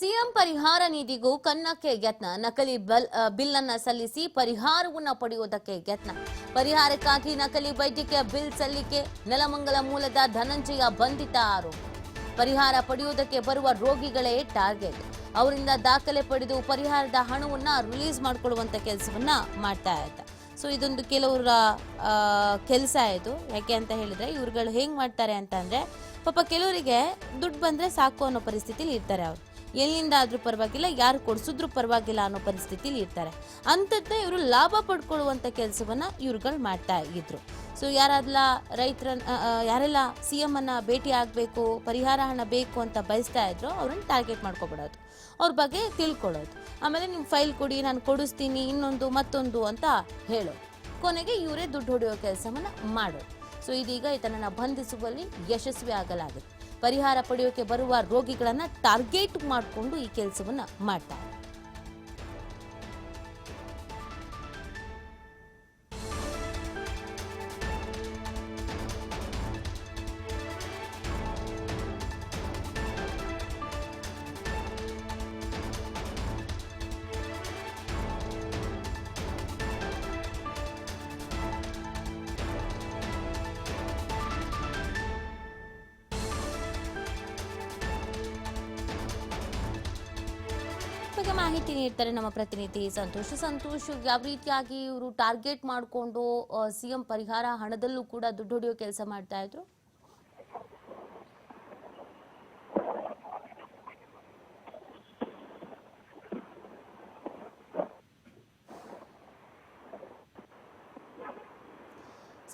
CM ಪರಿಹಾರ ನಿಧಿಗೂ ಕನ್ನಕ್ಕೆ ಯತ್ನ. ನಕಲಿ ಬಲ್ ಬಿಲ್ ಅನ್ನ ಸಲ್ಲಿಸಿ ಪರಿಹಾರವನ್ನ ಪಡೆಯುವುದಕ್ಕೆ ಯತ್ನ. ಪರಿಹಾರಕ್ಕಾಗಿ ನಕಲಿ ವೈದ್ಯಕೀಯ ಬಿಲ್ ಸಲ್ಲಿಕೆ, ನೆಲಮಂಗಲ ಮೂಲದ ಧನಂಜಯ ಬಂಧಿತ ಆರೋಪ. ಪರಿಹಾರ ಪಡೆಯುವುದಕ್ಕೆ ಬರುವ ರೋಗಿಗಳೇ ಟಾರ್ಗೆಟ್. ಅವರಿಂದ ದಾಖಲೆ ಪಡೆದು ಪರಿಹಾರದ ಹಣವನ್ನ ರಿಲೀಸ್ ಮಾಡಿಕೊಳ್ಳುವಂತ ಕೆಲಸವನ್ನ ಮಾಡ್ತಾ ಇದ್ದ. ಸೊ, ಇದೊಂದು ಕೆಲವರ ಕೆಲಸ ಇದು. ಯಾಕೆ ಅಂತ ಹೇಳಿದ್ರೆ, ಇವ್ರುಗಳು ಹೆಂಗ್ ಮಾಡ್ತಾರೆ ಅಂತ ಅಂದ್ರೆ ಪಾಪ ಕೆಲವರಿಗೆ ದುಡ್ಡು ಬಂದ್ರೆ ಸಾಕು ಅನ್ನೋ ಪರಿಸ್ಥಿತಿಲಿ ಇರ್ತಾರೆ ಅವ್ರು. ಎಲ್ಲಿಂದ ಆದ್ರೂ ಪರವಾಗಿಲ್ಲ, ಯಾರು ಕೊಡಿಸಿದ್ರು ಪರವಾಗಿಲ್ಲ ಅನ್ನೋ ಪರಿಸ್ಥಿತಿಲಿ ಇರ್ತಾರೆ. ಅಂಥದ್ದ ಇವರು ಲಾಭ ಪಡ್ಕೊಳ್ಳುವಂಥ ಕೆಲಸವನ್ನ ಇವ್ರುಗಳು ಮಾಡ್ತಾ ಇದ್ರು. ಸೊ ಯಾರಾದ್ಲ ರೈತರ ಯಾರೆಲ್ಲ ಸಿ ಅನ್ನ ಭೇಟಿ ಆಗಬೇಕು, ಪರಿಹಾರ ಹಣ ಬೇಕು ಅಂತ ಬಯಸ್ತಾ ಇದ್ರು ಅವ್ರನ್ನ ಟಾರ್ಗೆಟ್ ಮಾಡ್ಕೊಬಿಡೋದು. ಅವ್ರ ಬಗ್ಗೆ ತಿಳ್ಕೊಳ್ಳೋದು. ಆಮೇಲೆ ನಿಮ್ಮ ಫೈಲ್ ಕೊಡಿ, ನಾನು ಕೊಡಿಸ್ತೀನಿ, ಇನ್ನೊಂದು, ಮತ್ತೊಂದು ಅಂತ ಹೇಳೋದು. ಕೊನೆಗೆ ಇವರೇ ದುಡ್ಡು ಹೊಡೆಯೋ ಕೆಲಸವನ್ನು ಮಾಡೋದು. ಸೊ ಇದೀಗ ಈತನನ್ನು ಬಂಧಿಸುವಲ್ಲಿ ಯಶಸ್ವಿ ಆಗಲಾಗಿದೆ. ಪರಿಹಾರ ಪಡೆಯೋಕೆ ಬರುವ ರೋಗಿಗಳನ್ನು ಟಾರ್ಗೆಟ್ ಮಾಡಿಕೊಂಡು ಈ ಕೆಲಸವನ್ನು ಮಾಡ್ತಾರೆ ಬಗ್ಗೆ ಮಾಹಿತಿ ನೀಡ್ತಾರೆ ನಮ್ಮ ಪ್ರತಿನಿಧಿ ಸಂತೋಷ್. ಸಂತೋಷ್ ಯಾವ ರೀತಿಯಾಗಿ ಇವರು ಟಾರ್ಗೆಟ್ ಮಾಡಿಕೊಂಡು ಸಿಎಂ ಪರಿಹಾರ ಹಣದಲ್ಲೂ ಕೂಡ ದುಡ್ಡು ಹೊಡೆಯೋ ಕೆಲಸ ಮಾಡ್ತಾ ಇದ್ರು?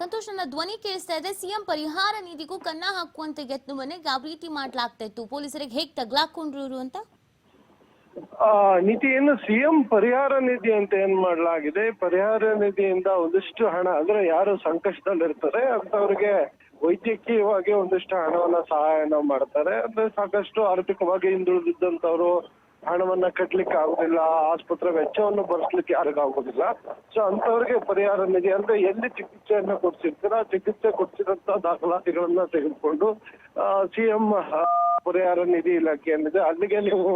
ಸಂತೋಷ್, ನನ್ನ ಧ್ವನಿ ಕೇಳಿಸ್ತಾ ಇದೆ. ಸಿಎಂ ಪರಿಹಾರ ನಿಧಿಗೂ ಕನ್ನ ಹಾಕುವಂತ ಯತ್ನವನ್ನೇ ಯಾವ ರೀತಿ ಮಾಡ್ಲಾಗ್ತಾ ಇತ್ತು? ಪೊಲೀಸರಿಗೆ ಹೇಗೆ ತಗ್ಲಾಕೊಂಡ್ರು ಅಂತ? ನಿಧಿಯನ್ನು ಸಿಎಂ ಪರಿಹಾರ ನಿಧಿ ಅಂತ ಏನ್ ಮಾಡಲಾಗಿದೆ? ಪರಿಹಾರ ನಿಧಿಯಿಂದ ಒಂದಿಷ್ಟು ಹಣ, ಅಂದ್ರೆ ಯಾರು ಸಂಕಷ್ಟದಲ್ಲಿರ್ತಾರೆ, ಅಂತವ್ರಿಗೆ ವೈದ್ಯಕೀಯವಾಗಿ ಒಂದಿಷ್ಟು ಹಣವನ್ನ ಸಹಾಯನ ಮಾಡ್ತಾರೆ. ಅಂದ್ರೆ ಸಾಕಷ್ಟು ಆರ್ಥಿಕವಾಗಿ ಹಿಂದುಳಿದಿದ್ದಂತವ್ರು ಹಣವನ್ನ ಕಟ್ಲಿಕ್ಕೆ ಆಗುದಿಲ್ಲ, ಆಸ್ಪತ್ರೆ ವೆಚ್ಚವನ್ನು ಭರಿಸ್ಲಿಕ್ಕೆ ಯಾರಿಗಾಗುದಿಲ್ಲ ಸೊ ಅಂತವ್ರಿಗೆ ಪರಿಹಾರ ನಿಧಿ, ಅಂದ್ರೆ ಎಲ್ಲಿ ಚಿಕಿತ್ಸೆಯನ್ನ ಕೊಡ್ಸಿರ್ತೀರ? ಚಿಕಿತ್ಸೆ ಕೊಡ್ಸಿರಂತ ದಾಖಲಾತಿಗಳನ್ನ ತೆಗೆದುಕೊಂಡು ಸಿಎಂ ಪರಿಹಾರ ನಿಧಿ ಇಲಾಖೆ ಏನಿದೆ ಅಲ್ಲಿಗೆ ನೀವು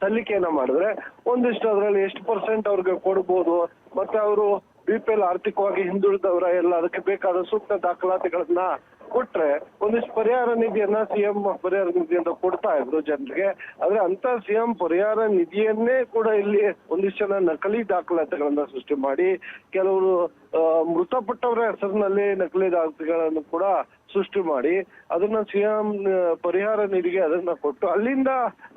ಸಲ್ಲಿಕೆಯನ್ನ ಮಾಡಿದ್ರೆ ಒಂದಿಷ್ಟು ಅದರಲ್ಲಿ ಎಷ್ಟು ಪರ್ಸೆಂಟ್ ಅವ್ರಿಗೆ ಕೊಡ್ಬೋದು, ಮತ್ತೆ ಅವರು ಬಿ ಪಿ ಎಲ್ ಆರ್ಥಿಕವಾಗಿ ಹಿಂದುಳಿದವರ ಎಲ್ಲ, ಅದಕ್ಕೆ ಬೇಕಾದ ಸೂಕ್ತ ದಾಖಲಾತಿಗಳನ್ನ ಕೊಟ್ರೆ ಒಂದಿಷ್ಟು ಪರಿಹಾರ ನಿಧಿಯನ್ನ ಸಿಎಂ ಪರಿಹಾರ ನಿಧಿಯಿಂದ ಕೊಡ್ತಾ ಇದ್ರು ಜನರಿಗೆ. ಆದ್ರೆ ಅಂತ ಸಿಎಂ ಪರಿಹಾರ ನಿಧಿಯನ್ನೇ ಕೂಡ ಇಲ್ಲಿ ಒಂದಿಷ್ಟು ಜನ ನಕಲಿ ದಾಖಲಾತಿಗಳನ್ನ ಸೃಷ್ಟಿ ಮಾಡಿ, ಕೆಲವರು ಮೃತಪಟ್ಟವರ ಹೆಸರಿನಲ್ಲಿ ನಕಲಿ ದಾಖಲೆಗಳನ್ನು ಕೂಡ ಸೃಷ್ಟಿ ಮಾಡಿ, ಅದನ್ನ ಸಿಎಂ ಪರಿಹಾರ ನಿಧಿಗೆ ಅದನ್ನ ಕೊಟ್ಟು ಅಲ್ಲಿಂದ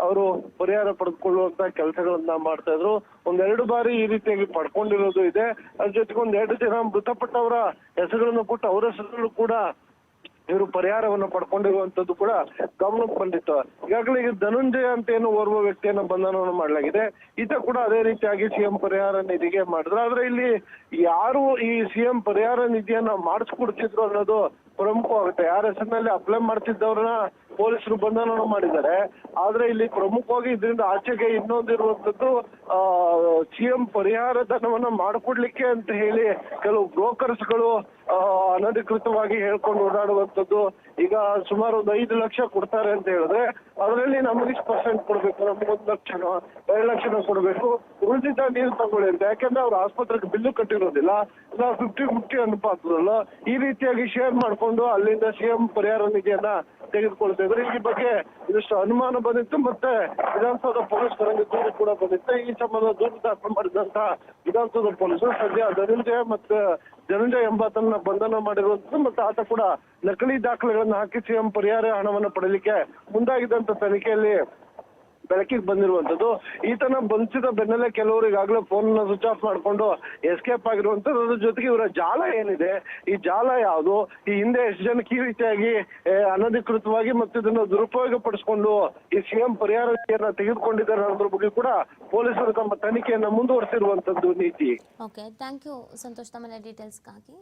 ಅವರು ಪರಿಹಾರ ಪಡೆದುಕೊಳ್ಳುವಂತ ಕೆಲಸಗಳನ್ನ ಮಾಡ್ತಾ ಇದ್ರು. ಒಂದೆರಡು ಬಾರಿ ಈ ರೀತಿಯಾಗಿ ಪಡ್ಕೊಂಡಿರೋದು ಇದೆ. ಅದ್ರ ಜೊತೆಗೆ ಒಂದೆರಡು ಜನ ಮೃತಪಟ್ಟವರ ಹೆಸರುಗಳನ್ನು ಕೊಟ್ಟು ಅವರ ಹೆಸರುಗಳು ಕೂಡ ಇವರು ಪರಿಹಾರವನ್ನು ಪಡ್ಕೊಂಡಿರುವಂತದ್ದು ಕೂಡ ಗಮನಕ್ಕೆ ಬಂದಿತ್ತು. ಈಗಾಗಲೇ ಈಗ ಧನುಂಜಯ ಅಂತ ಏನು ಓರ್ವ ವ್ಯಕ್ತಿಯನ್ನ ಬಂಧನವನ್ನು ಮಾಡಲಾಗಿದೆ. ಈತ ಕೂಡ ಅದೇ ರೀತಿಯಾಗಿ ಸಿಎಂ ಪರಿಹಾರ ನಿಧಿಗೆ ಮಾಡಿದ್ರು. ಆದ್ರೆ ಇಲ್ಲಿ ಯಾರು ಈ ಸಿಎಂ ಪರಿಹಾರ ನಿಧಿಯನ್ನ ಮಾಡಿಸ್ಕೊಡ್ತಿದ್ರು ಅನ್ನೋದು ಪ್ರಮುಖವಾಗುತ್ತೆ. ಯಾರ ಹೆಸರಿನಲ್ಲಿ ಅಪ್ಲೈ ಮಾಡ್ತಿದ್ದವ್ರನ್ನ ಪೊಲೀಸರು ಬಂಧನ ಮಾಡಿದ್ದಾರೆ. ಆದ್ರೆ ಇಲ್ಲಿ ಪ್ರಮುಖವಾಗಿ ಇದರಿಂದ ಆಚೆಗೆ ಇನ್ನೊಂದಿರುವಂತದ್ದು ಆ ಸಿಎಂ ಪರಿಹಾರ ಧನವನ್ನ ಮಾಡಿಕೊಡ್ಲಿಕ್ಕೆ ಅಂತ ಹೇಳಿ ಕೆಲವು ಬ್ರೋಕರ್ಸ್ಗಳು ಗಳು ಅನಧಿಕೃತವಾಗಿ ಹೇಳ್ಕೊಂಡು ಓಡಾಡುವಂತದ್ದು ಈಗ ಸುಮಾರು ಒಂದು ಐದು ಲಕ್ಷ ಕೊಡ್ತಾರೆ ಅಂತ ಹೇಳಿದ್ರೆ ಅದರಲ್ಲಿ ನಮಗೆ ಇಷ್ಟು ಪರ್ಸೆಂಟ್ ಕೊಡ್ಬೇಕು, ನಮ್ಗೆ ಒಂದು ಲಕ್ಷನೋ, ಎರಡು ಲಕ್ಷನೋ ಕೊಡ್ಬೇಕು. ಉಳಿದಿದ್ದ ನೀರು ತಗೊಳ್ಳಿ ಅಂತ ಯಾಕಂದ್ರೆ ಅವ್ರ ಆಸ್ಪತ್ರೆಗೆ ಬಿಲ್ಲು ಕಟ್ಟಿರೋದಿಲ್ಲ, ನಾವು ಫಿಫ್ಟಿ ಫಿಫ್ಟಿ ಅನುಪಾತದಲ್ಲ ಈ ರೀತಿಯಾಗಿ ಶೇರ್ ಮಾಡ್ಕೊಂಡು ಅಲ್ಲಿಂದ ಸಿಎಂ ಪರಿಹಾರ ನಿಧಿಯನ್ನ ತೆಗೆದುಕೊಳ್ತಾ ಇದ್ರು ಈ ಬಗ್ಗೆ ಇದಿಷ್ಟು ಅನುಮಾನ ಬಂದಿತ್ತು ಮತ್ತೆ ವಿಧಾನಸೌಧ ಪೊಲೀಸ್ ಕರಂಗೆ ದೂರು ಕೂಡ ಬಂದಿತ್ತು. ಈ ಸಂಬಂಧ ದೂರು ದಾಖಲು ಮಾಡಿದಂತ ವಿಧಾನಸೌಧ ಪೊಲೀಸರು ಸದ್ಯ ಧನಂಜಯ ಮತ್ತೆ ಧನಂಜಯ ಎಂಬಾತನ್ನ ಬಂಧನ ಮಾಡಿರುವಂತದ್ದು ಮತ್ತೆ ಆತ ಕೂಡ ನಕಲಿ ದಾಖಲೆಗಳನ್ನ ಹಾಕಿ ಸಿಎಂ ಪರಿಹಾರ ಹಣವನ್ನು ಪಡೆಯಲಿಕ್ಕೆ ಮುಂದಾಗಿದ್ದಂತ ತನಿಖೆಯಲ್ಲಿ ಬೆಳಕಿಗೆ ಬಂದಿರುವಂತದ್ದು ಈತನ ಬಂಧಿಸಿದ ಬೆನ್ನಲ್ಲೇ ಕೆಲವರು ಈಗಾಗಲೇ ಫೋನ್ ಸ್ವಿಚ್ ಆಫ್ ಮಾಡ್ಕೊಂಡು ಎಸ್ಕೇಪ್ ಆಗಿರುವಂತದ್ದು ಅದ್ರ ಜೊತೆಗೆ ಇವರ ಜಾಲ ಏನಿದೆ? ಈ ಜಾಲ ಯಾವುದು? ಈ ಹಿಂದೆ ಎಷ್ಟು ಜನಕ್ಕೆ ಈ ರೀತಿಯಾಗಿ ಅನಧಿಕೃತವಾಗಿ ಮತ್ತು ಇದನ್ನು ದುರುಪಯೋಗ ಪಡಿಸ್ಕೊಂಡು ಈ ಸಿಎಂ ಪರಿಹಾರ ತೆಗೆದುಕೊಂಡಿದ್ದಾರೆ ಅನ್ನೋದ್ರ ಬಗ್ಗೆ ಕೂಡ ಪೊಲೀಸರು ತಮ್ಮ ತನಿಖೆಯನ್ನ ಮುಂದುವರಿಸಿರುವಂತದ್ದು ನೀತಿ. ಓಕೆ ಥ್ಯಾಂಕ್ ಯು ಸಂತೋಷ್, ತಮ್ಮ ಡೀಟೇಲ್ಸ್ಗಾಗಿ